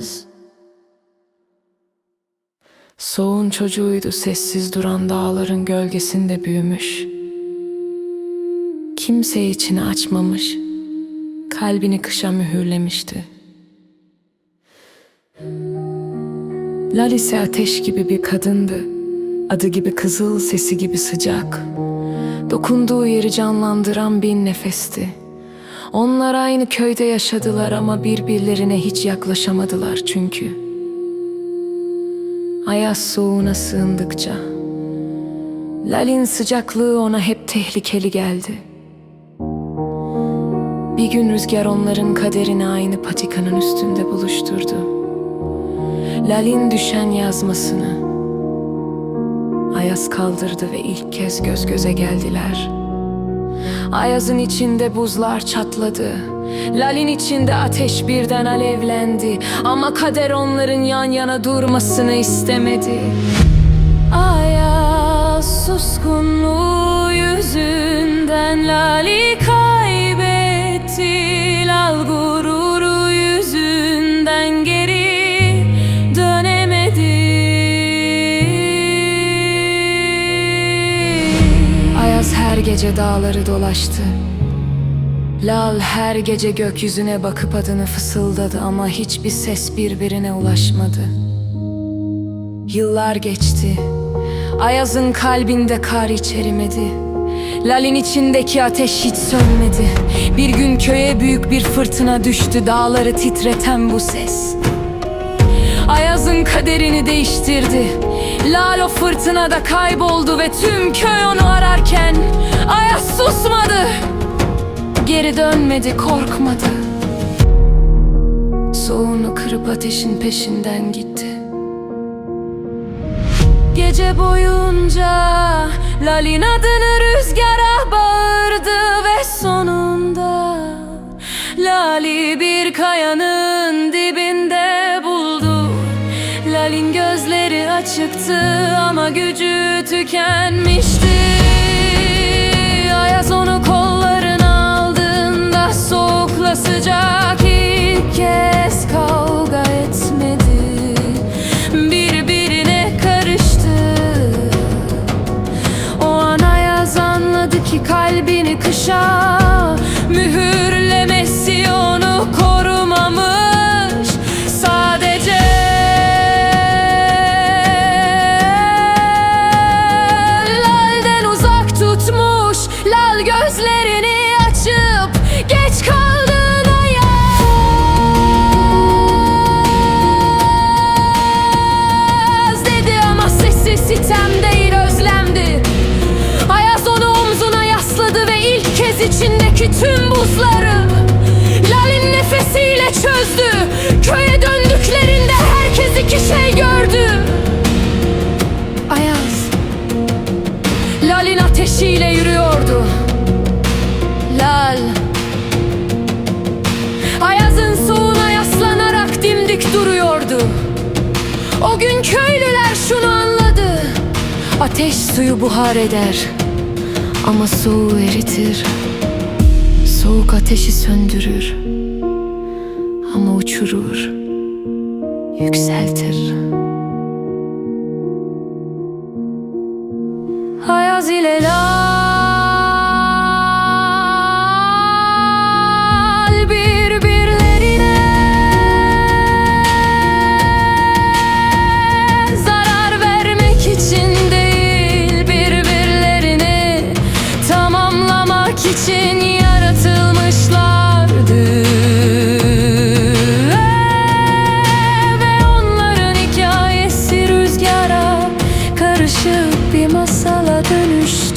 dayanamaz. Soğun çocuğuydu sessiz duran dağların gölgesinde büyümüş. Kimse içini açmamış, kalbini kışa mühürlemişti. Lal ise ateş gibi bir kadındı. Adı gibi kızıl, sesi gibi sıcak. Dokunduğu yeri canlandıran bir nefesti. Onlar aynı köyde yaşadılar ama birbirlerine hiç yaklaşamadılar çünkü. Ayaz soğuğuna sığındıkça Lal'in sıcaklığı ona hep tehlikeli geldi. Bir gün rüzgar onların kaderini aynı patikanın üstünde buluşturdu. Lal'in düşen yazmasını Ayaz kaldırdı ve ilk kez göz göze geldiler. Ayaz'ın içinde buzlar çatladı. Lal'in içinde ateş birden alevlendi. Ama kader onların yan yana durmasını istemedi. Gece dağları dolaştı. Lal her gece gökyüzüne bakıp adını fısıldadı ama hiçbir ses birbirine ulaşmadı. Yıllar geçti. Ayaz'ın kalbinde kar içerimedi. Lal'in içindeki ateş hiç sönmedi. Bir gün köye büyük bir fırtına düştü. Dağları titreten bu ses. Ayaz'ın kaderini değiştirdi. Lal o fırtınada kayboldu ve tüm köy onu Ayaz susmadı. Geri dönmedi, korkmadı. Soğuğunu kırıp ateşin peşinden gitti. Gece boyunca Lalin adını rüzgara bağırdı ve sonunda Lali bir kayanın dibinde buldu Lalin gözleri açıktı ama gücü tükenmişti Ayaz onu kollarına aldığında soğukla sıcak ilk kez kavga etmedi. Birbirine karıştı. O an Ayaz anladı ki kalbini kışa kez içindeki tüm buzları Lal'in nefesiyle çözdü. Köye döndüklerinde herkes iki şey gördü. Ayaz. Lal'in ateşiyle yürüyordu. Lal. Ayaz'ın soğuğuna yaslanarak dimdik duruyordu. O gün köylüler şunu anladı. Ateş suyu buhar eder Ama soğuğu eritir Soğuk ateşi söndürür Ama uçurur Yükseltir. Ayaz ile lal birbirlerine Zarar vermek için değil birbirlerini Tamamlamak için karışıp bir masala dönüştü